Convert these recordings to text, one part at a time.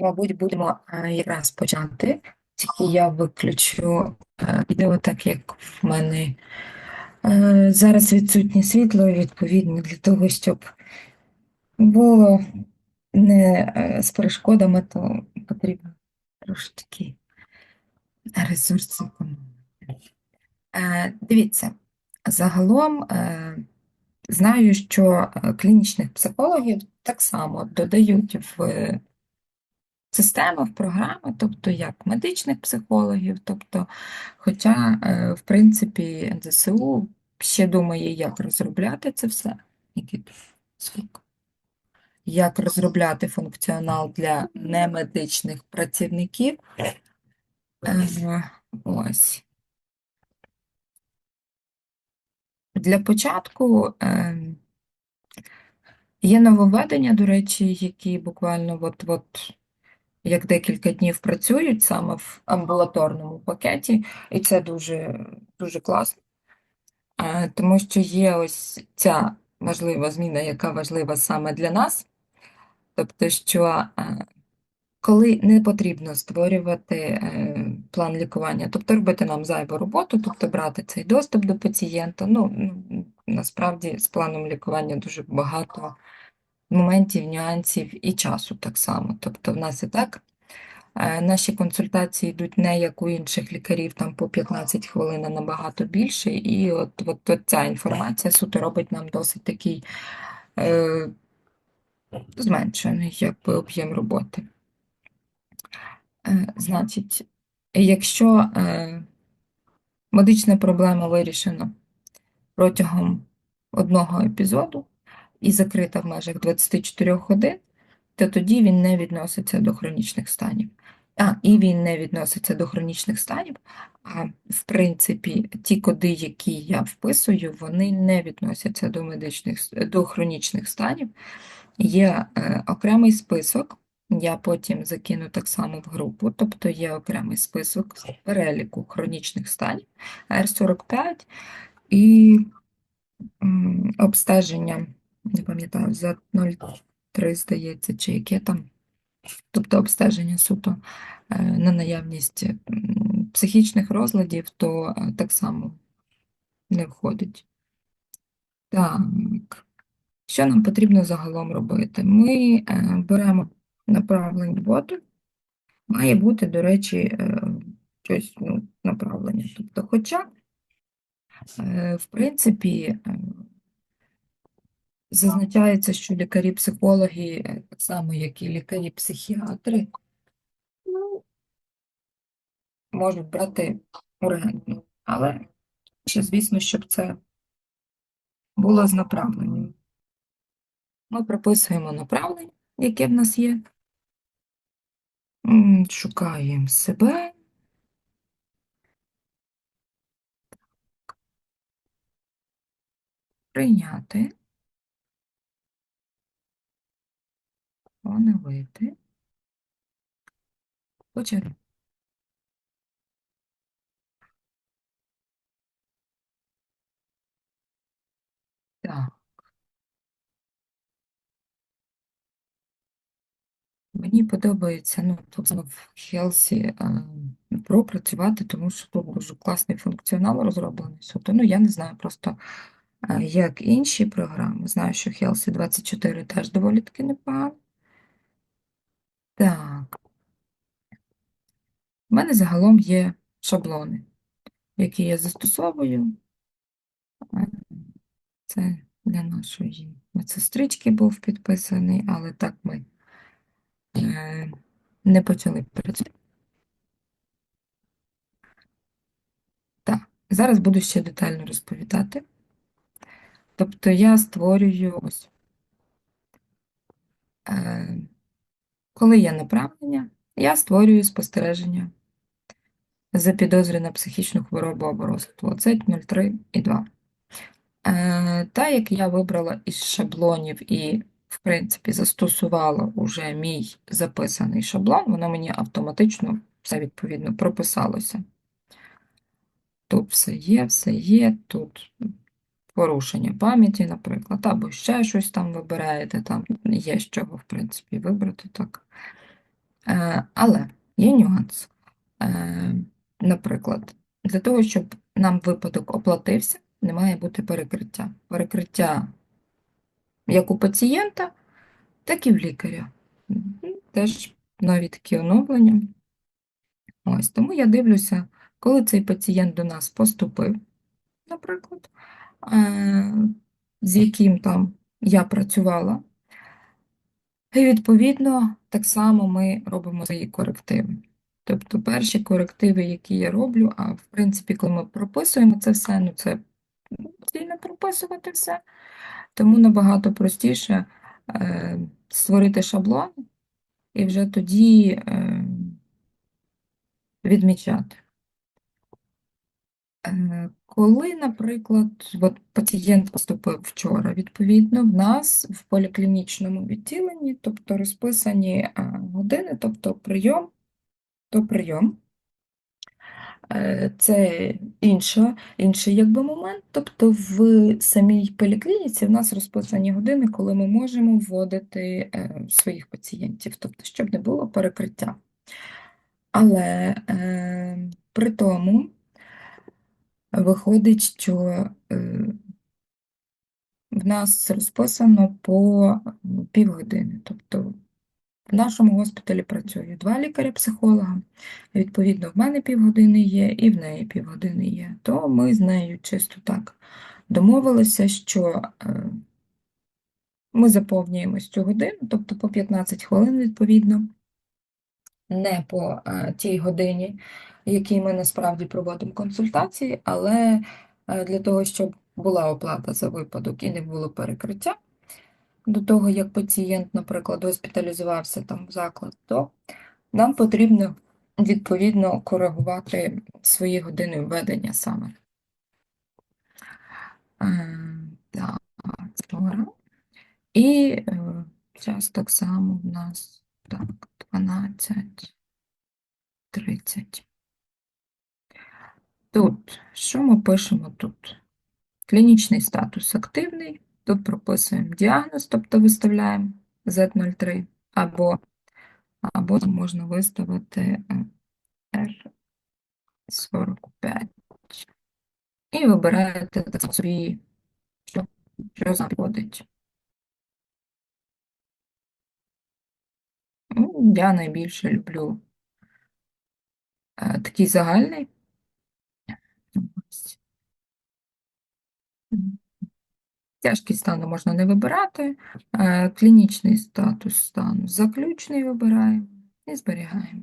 Мабуть, будемо е, якраз почати. Тільки я виключу е, відео, так як в мене е, зараз відсутнє світло, відповідно, для того, щоб було не е, з перешкодами, то потрібно трошки ресурси економити. Е, Дивіться, загалом е, знаю, що е, клінічних психологів так само додають в системи, в програми, тобто як медичних психологів, тобто, хоча, е, в принципі, НЗСУ ще думає, як розробляти це все, як розробляти функціонал для немедичних працівників. Е, Ось. Для початку е, є нововведення, до речі, які буквально от-от як декілька днів працюють саме в амбулаторному пакеті, і це дуже, дуже класно, тому що є ось ця важлива зміна, яка важлива саме для нас, тобто, що коли не потрібно створювати е, план лікування, тобто робити нам зайву роботу, тобто брати цей доступ до пацієнта, ну, насправді з планом лікування дуже багато моментів, нюансів і часу так само. Тобто в нас і так е, наші консультації йдуть не як у інших лікарів, там по 15 хвилин, а набагато більше, і от, от, от ця інформація суто робить нам досить такий е, зменшений якби, об'єм роботи. Е, Значить, якщо е, медична проблема вирішена протягом одного епізоду і закрита в межах 24 годин, то тоді він не відноситься до хронічних станів. А, і він не відноситься до хронічних станів, а в принципі, ті коди, які я вписую, вони не відносяться до медичних, до хронічних станів. Є е, окремий список, я потім закину так само в групу, тобто є окремий список з переліку хронічних станів R45 і м, обстеження, не пам'ятаю, за 0,3, здається, чи яке там, тобто обстеження суто е, на наявність психічних розладів, то е, так само не входить. Так, що нам потрібно загалом робити? Ми е, беремо направлення воду, має бути, до речі, щось ну, направлення. Тобто, хоча, в принципі, зазначається, що лікарі-психологи, е, так само, як і лікарі-психіатри, ну, можуть брати ургентну, але ще, звісно, щоб це було з направленням. Ми прописуємо направлення, яке в нас є. Шукаємо себе. Прийняти. Оновити. Почати. Так. Мені подобається, ну, тут в Хелсі Pro працювати, тому що тут дуже класний функціонал розроблений. Тобто, ну, я не знаю просто, як інші програми. Знаю, що Хелсі 24 теж доволі таки непогано. Так. У мене загалом є шаблони, які я застосовую. Е, Це для нашої медсестрички був підписаний, але так ми е, не почали працювати. Так, зараз буду ще детально розповідати. Тобто я створюю ось, е, коли є направлення, я створюю спостереження за підозри на психічну хворобу або розлад ОЦЕТь 03 і 2. Е, Та як я вибрала із шаблонів і, в принципі, застосувала уже мій записаний шаблон, воно мені автоматично все відповідно прописалося. Тут все є, все є, тут порушення пам'яті, наприклад, або ще щось там вибираєте, там є з чого, в принципі, вибрати так. Е, Але є нюанс. Е, Наприклад, для того, щоб нам випадок оплатився, не має бути перекриття. Перекриття як у пацієнта, так і в лікаря. Теж нові такі оновлення. Ось, тому я дивлюся, коли цей пацієнт до нас поступив, наприклад, з яким там я працювала. І відповідно, так само ми робимо свої корективи. Тобто перші корективи, які я роблю, а в принципі, коли ми прописуємо це все, ну це потрібно прописувати все, тому набагато простіше е, створити шаблон і вже тоді е, відмічати. Е, Коли, наприклад, от пацієнт поступив вчора, відповідно, в нас в поліклінічному відділенні, тобто розписані е, години, тобто прийом, то прийом. Е, Це інша, інший якби момент. Тобто в самій поліклініці в нас розписані години, коли ми можемо вводити е, своїх пацієнтів, тобто, щоб не було перекриття. Але при тому виходить, що е, в нас розписано по півгодини. Тобто в нашому госпіталі працює два лікаря-психолога. Відповідно, в мене півгодини є, і в неї півгодини є. То ми з нею чисто так домовилися, що е, ми заповнюємо цю годину, тобто по 15 хвилин, відповідно, не по е, тій годині, якій ми насправді проводимо консультації, але е, для того, щоб була оплата за випадок і не було перекриття до того, як пацієнт, наприклад, госпіталізувався там в заклад, то нам потрібно відповідно коригувати свої години введення саме. Так. І е, час так само в нас 12, 30. Тут, що ми пишемо тут? Клінічний статус активний. Тут прописуємо діагноз, тобто виставляємо Z03, або, або можна виставити R45. І вибираєте собі, що, що заходить. Ну, я найбільше люблю е, такий загальний. Ось. Тяжкість стану можна не вибирати. Е, Клінічний статус стану заключний вибираємо і зберігаємо.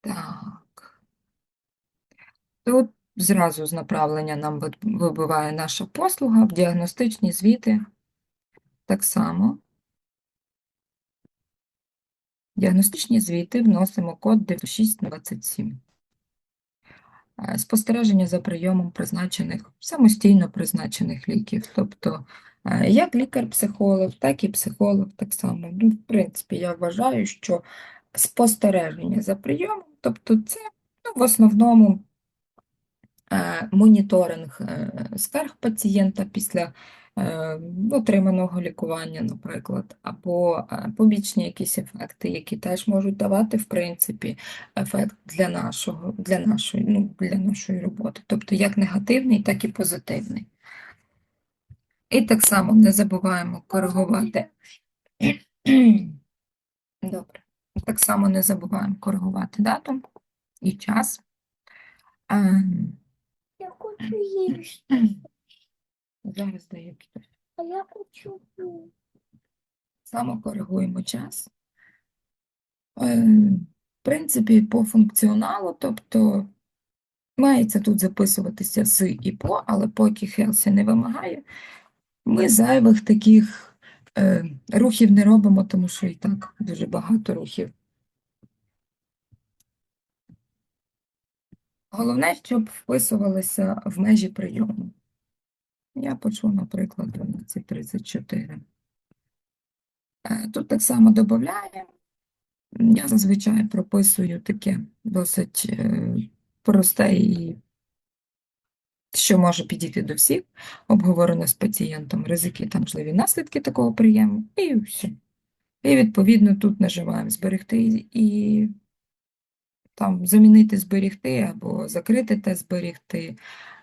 Так. Тут зразу з направлення нам вибиває наша послуга діагностичні звіти. Так само. Діагностичні звіти вносимо код 9627. Е, Спостереження за прийомом призначених, самостійно призначених ліків. Тобто, е, як лікар-психолог, так і психолог так само. Ну, в принципі, я вважаю, що спостереження за прийомом, тобто це ну, в основному е, моніторинг скарг пацієнта після отриманого лікування, наприклад, або е, побічні якісь ефекти, які теж можуть давати, в принципі, ефект для нашого, для нашої, ну, для нашої роботи, тобто як негативний, так і позитивний. І так само не забуваємо коригувати. Добре. Так само не забуваємо коригувати дату і час. Ем, Я хочу їсти, Зараз даю а я хочу. пити. Само коригуємо час. Е, В принципі, по функціоналу, тобто мається тут записуватися з і по, але поки Хелсі не вимагає, ми зайвих таких е, рухів не робимо, тому що і так дуже багато рухів. Головне, щоб вписувалися в межі прийому. Я почну, наприклад, 12.34. Е, Тут так само додаємо. Я зазвичай прописую таке досить е, просте і що може підійти до всіх, обговорено з пацієнтом ризики та можливі наслідки такого прийому, і все. І відповідно тут нажимаємо зберегти і там замінити зберегти або закрити та зберегти,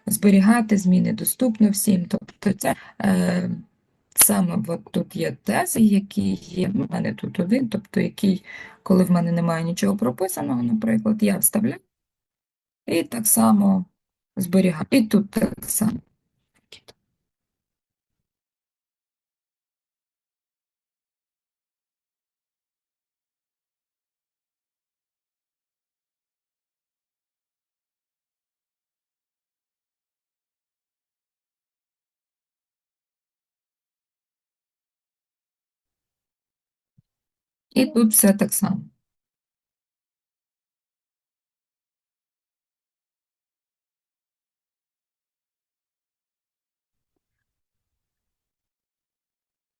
зберігати зміни доступно всім. Тобто це е, саме от тут є тези, які є, в мене тут один, тобто який, коли в мене немає нічого прописаного, наприклад, я вставляю і так само зберігаю. І тут так само. І тут все так само.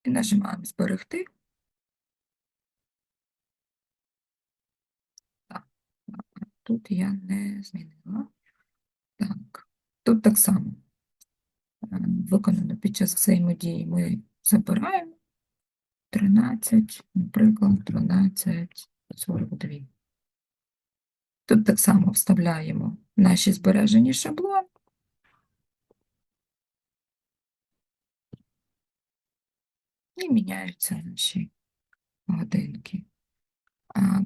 І нажимаємо зберегти. Так, тут я не змінила. Так, тут так само. Е, Виконано під час взаємодії ми забираємо 13, наприклад, 12, 42. Тут так само вставляємо наші збережені шаблони. І міняються наші годинки.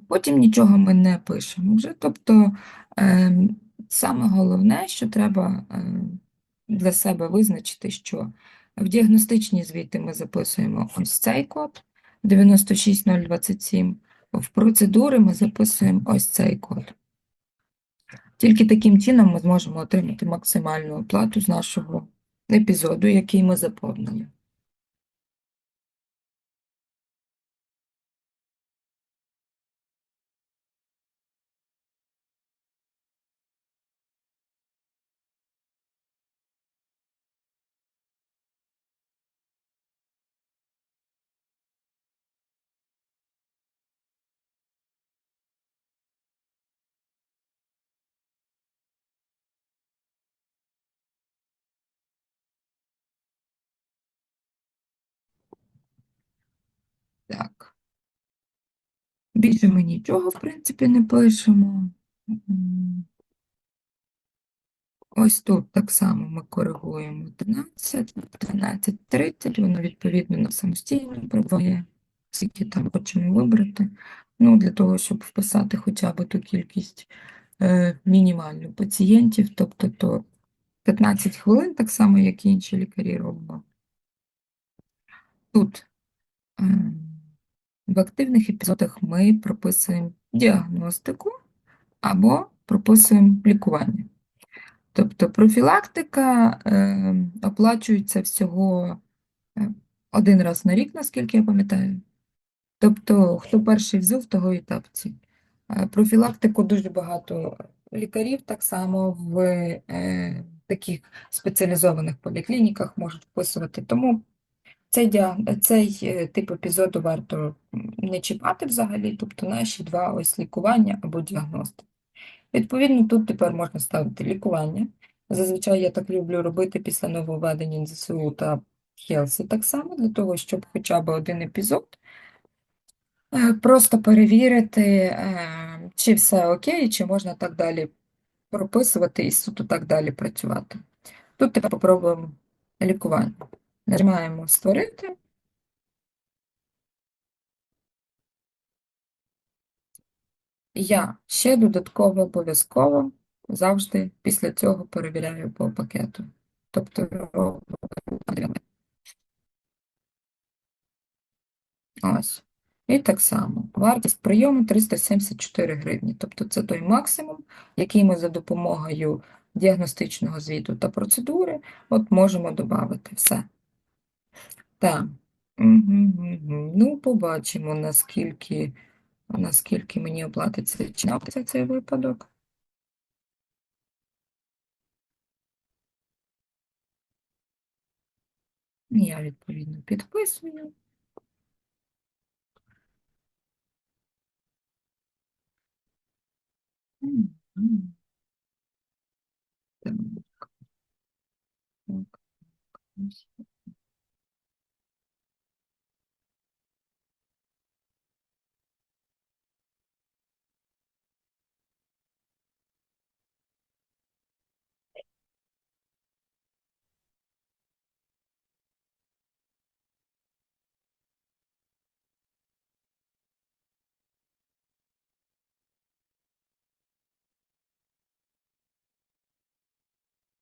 Потім нічого ми не пишемо вже. Тобто ем, саме головне, що треба ем, для себе визначити, що в діагностичні звіти ми записуємо ось цей код 96027, в процедури ми записуємо ось цей код. Тільки таким чином ми зможемо отримати максимальну оплату з нашого епізоду, який ми заповнили. Так. Більше ми нічого, в принципі, не пишемо. Ось тут так само ми коригуємо 13, 12, 30, воно відповідно на самостійно пробує, скільки там хочемо вибрати. Ну, для того, щоб вписати хоча б ту кількість е, мінімальну пацієнтів, тобто то 15 хвилин, так само, як і інші лікарі робимо. Тут ем, в активних епізодах ми прописуємо діагностику або прописуємо лікування. Тобто профілактика е, оплачується всього е, один раз на рік, наскільки я пам'ятаю. Тобто, хто перший взяв, того і тапці. Е, Профілактику дуже багато лікарів так само в таких спеціалізованих поліклініках можуть вписувати. Тому цей, цей е, тип епізоду варто не чіпати взагалі, тобто наші два ось лікування або діагностика. Відповідно, тут тепер можна ставити лікування. Зазвичай я так люблю робити після нововведення НЗСУ та Хелсі так само, для того, щоб хоча б один епізод е, просто перевірити, е, чи все окей, чи можна так далі прописувати і суто так далі працювати. Тут тепер попробуємо лікування. Нажимаємо Створити. Я ще додатково обов'язково завжди після цього перевіряю по пакету. Тобто ось. І так само. Вартість прийому 374 гривні. Тобто це той максимум, який ми за допомогою діагностичного звіту та процедури от можемо додати. Все. Так. Ну, побачимо, наскільки, наскільки мені оплатиться чи не оплатиться цей випадок. Я відповідно підписую. Мгм. Так. Так. Ось.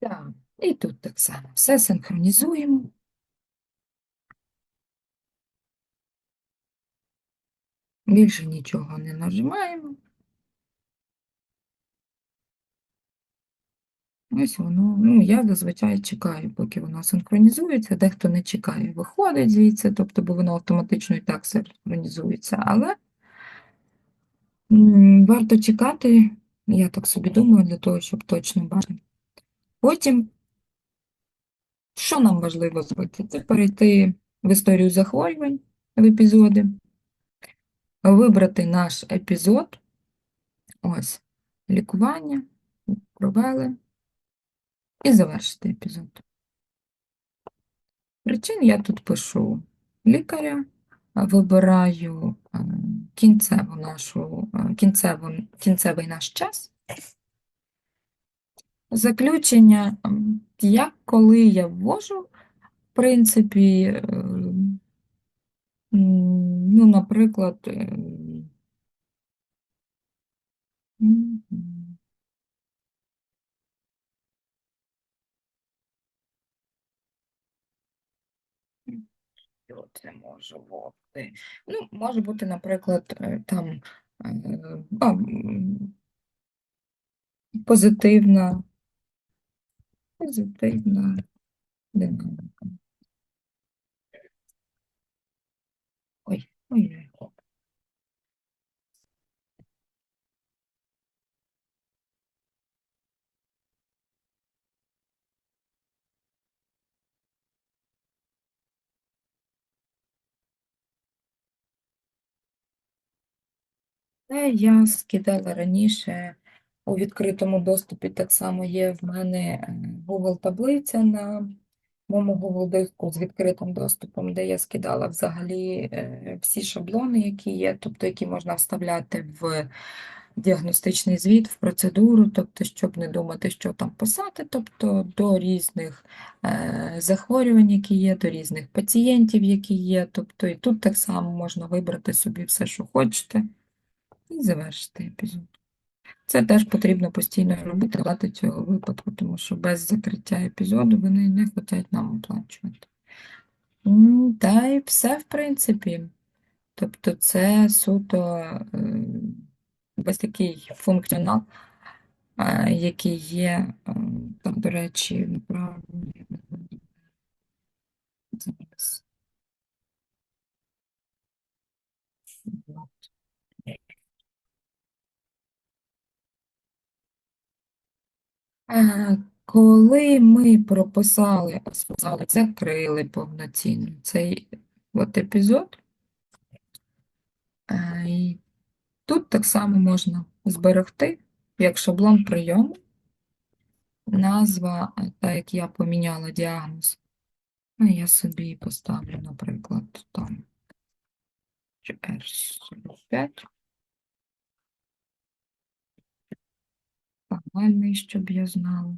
Так, і тут так само. Все синхронізуємо. Більше нічого не нажимаємо. Ось воно, ну, я зазвичай чекаю, поки воно синхронізується, дехто не чекає, виходить звідси, тобто, бо воно автоматично і так синхронізується, але варто чекати, я так собі думаю, для того, щоб точно бачити. Потім, що нам важливо зробити? Це перейти в історію захворювань в епізоди, вибрати наш епізод, ось, лікування, провели, і завершити епізод. Причин я тут пишу лікаря, вибираю кінцеву нашу, кінцеву, кінцевий наш час. Заключення, як коли я ввожу, в принципі, е, ну, наприклад, е, Що це може бути? Ну, може бути, наприклад, е, там а, позитивна, позитивна динаміка. Ой, ой, ой. Це я скидала раніше у відкритому доступі. Так само є в мене е, Google таблиця на моєму Google диску з відкритим доступом, де я скидала взагалі е, всі шаблони, які є, тобто які можна вставляти в діагностичний звіт, в процедуру, тобто, щоб не думати, що там писати, тобто до різних е, захворювань, які є, до різних пацієнтів, які є. Тобто і тут так само можна вибрати собі все, що хочете. І завершити епізод. Це теж потрібно постійно робити ради цього випадку, тому що без закриття епізоду вони не хочуть нам оплачувати. М, Та й все, в принципі. Тобто це суто е, ось такий функціонал, е, який є, е, там, до речі, направлення. Зараз. От. Е, Коли ми прописали, сказали, закрили повноцінно цей от епізод, е, і тут так само можна зберегти, як шаблон прийому, назва, е, так як я поміняла діагноз, ну, я собі поставлю, наприклад, там R45, банальний, щоб я знала.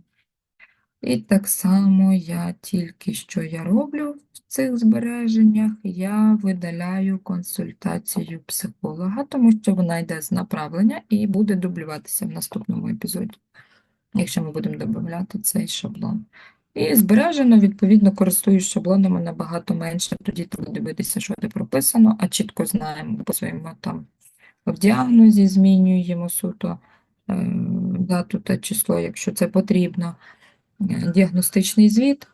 І так само я тільки що я роблю в цих збереженнях, я видаляю консультацію психолога, тому що вона йде з направлення і буде дублюватися в наступному епізоді, якщо ми будемо додати цей шаблон. І збережено, відповідно, користуюсь шаблонами набагато менше, тоді треба дивитися, що де прописано, а чітко знаємо, посуємо там в діагнозі, змінюємо суто е, дату та число, якщо це потрібно е, діагностичний звіт,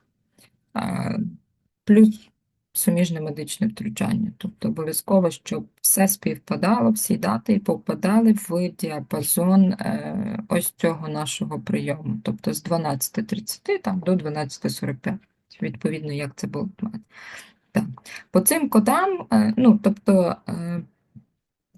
плюс суміжне медичне втручання. Тобто обов'язково, щоб все співпадало, всі дати попадали в діапазон е, ось цього нашого прийому, тобто з 12.30 там, до 12.45, відповідно, як це було. Так. По цим кодам, е, ну, тобто,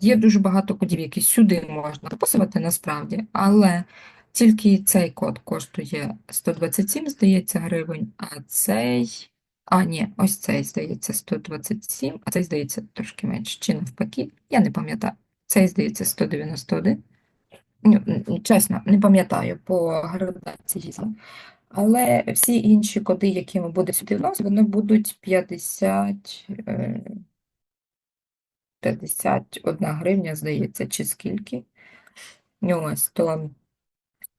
Є дуже багато кодів, які сюди можна записувати насправді, але тільки цей код коштує 127, здається, гривень, а цей. А, ні, ось цей, здається, 127, а цей, здається, трошки менше. Чи навпаки, я не пам'ятаю. Цей, здається, 191. Ну, Чесно, не пам'ятаю по градації. Але всі інші коди, які ми будемо сюди вносити, вони будуть 50. Е, 51 гривня, здається, чи скільки. Ось, то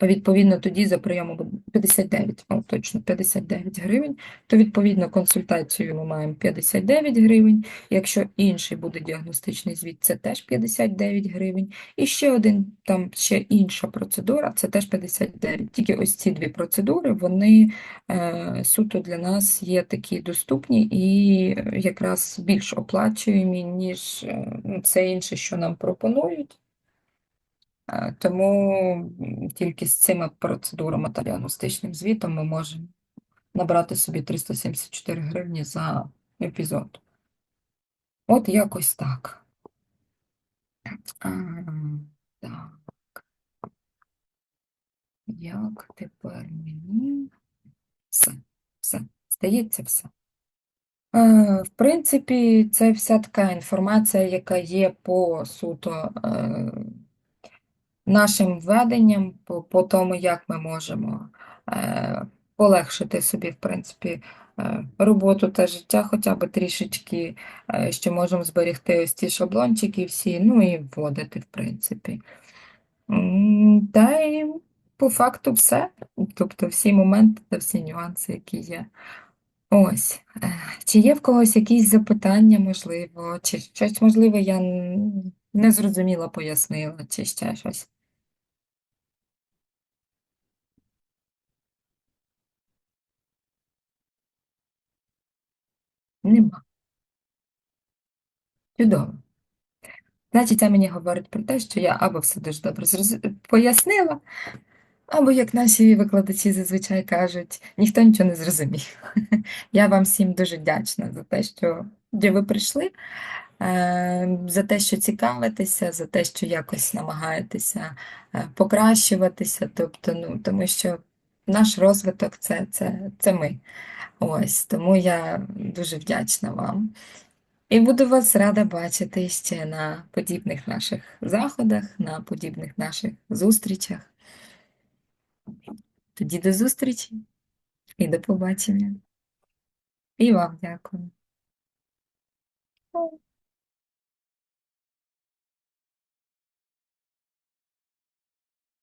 Відповідно, тоді за прийомом буде 59, о, точно 59 гривень, то відповідно консультацію ми маємо 59 гривень. Якщо інший буде діагностичний звіт, це теж 59 гривень. І ще один, там ще інша процедура, це теж 59. Тільки ось ці дві процедури, вони е, суто для нас є такі доступні і якраз більш оплачуємі, ніж е, ну, інше, що нам пропонують. Тому тільки з цими процедурами та діагностичним звітом ми можемо набрати собі 374 гривні за епізод. От якось так. А, так. Як тепер мені? Все, все, здається, все. В принципі, це вся така інформація, яка є по суто е, нашим введенням, по, по тому, як ми можемо е, полегшити собі, в принципі, е, роботу та життя хоча б трішечки, е, що можемо зберегти ось ці шаблончики всі, ну і вводити, в принципі. Та й по факту все. Тобто всі моменти та всі нюанси, які є. Ось. Е, Чи є в когось якісь запитання, можливо, чи щось, можливо, я н- незрозуміло пояснила, чи ще щось? Нема. Чудово. Значить, це мені говорить про те, що я або все дуже добре пояснила, або, як наші викладачі зазвичай кажуть, ніхто нічого не зрозумів. Я вам всім дуже вдячна за те, що ви прийшли, е, за те, що цікавитеся, за те, що якось намагаєтеся е, покращуватися, тобто, ну, тому що наш розвиток це, це, це ми. Ось, тому я дуже вдячна вам. І буду вас рада бачити ще на подібних наших заходах, на подібних наших зустрічах. Тоді до зустрічі і до побачення. І вам дякую.